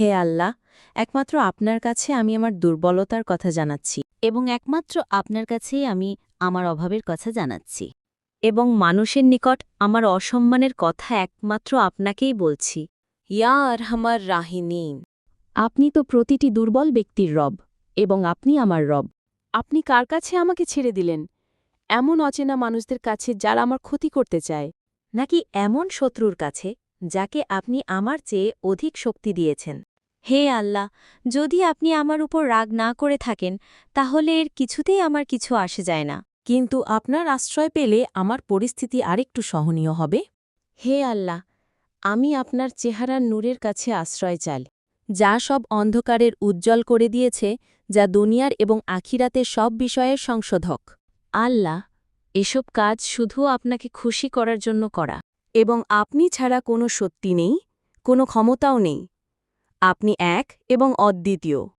হে আল্লাহ, একমাত্র আপনার কাছে আমি আমার দুর্বলতার কথা জানাচ্ছি এবং একমাত্র আপনার কাছেই আমি আমার অভাবের কথা জানাচ্ছি এবং মানুষের নিকট আমার অসম্মানের কথা একমাত্র আপনাকেই বলছি। ইয়া আরহামার রাহিনীন আপনি তো প্রতিটি দুর্বল ব্যক্তির রব এবং আপনি আমার রব। আপনি কার কাছে আমাকে ছেড়ে দিলেন? এমন অচেনা মানুষদের কাছে যারা আমার ক্ষতি করতে চায়। নাকি এমন শত্রুর কাছে যাকে আপনি আমার চেয়ে অধিক শক্তি দিয়েছেন। হে আল্লাহ, যদি আপনি আমার উপর রাগ না করে থাকেন, তাহলে এর কিছুতেই আমার কিছু আসে যায় না। কিন্তু আপনার আশ্রয় পেলে আমার পরিস্থিতি আরেকটু সহনীয় হবে। হে আল্লাহ, আমি আপনার চেহারার নূরের কাছে আশ্রয় চাল যা সব অন্ধকারের উজ্জ্বল করে দিয়েছে, যা দুনিয়ার এবং আখিরাতের সব বিষয়ের সংশোধক। আল্লাহ, এসব কাজ শুধু আপনাকে খুশি করার জন্য করা। এবং আপনি ছাড়া কোনো সত্যি নেই কোনো ক্ষমতাও নেই। আপনি এক এবং অদ্বিতীয়।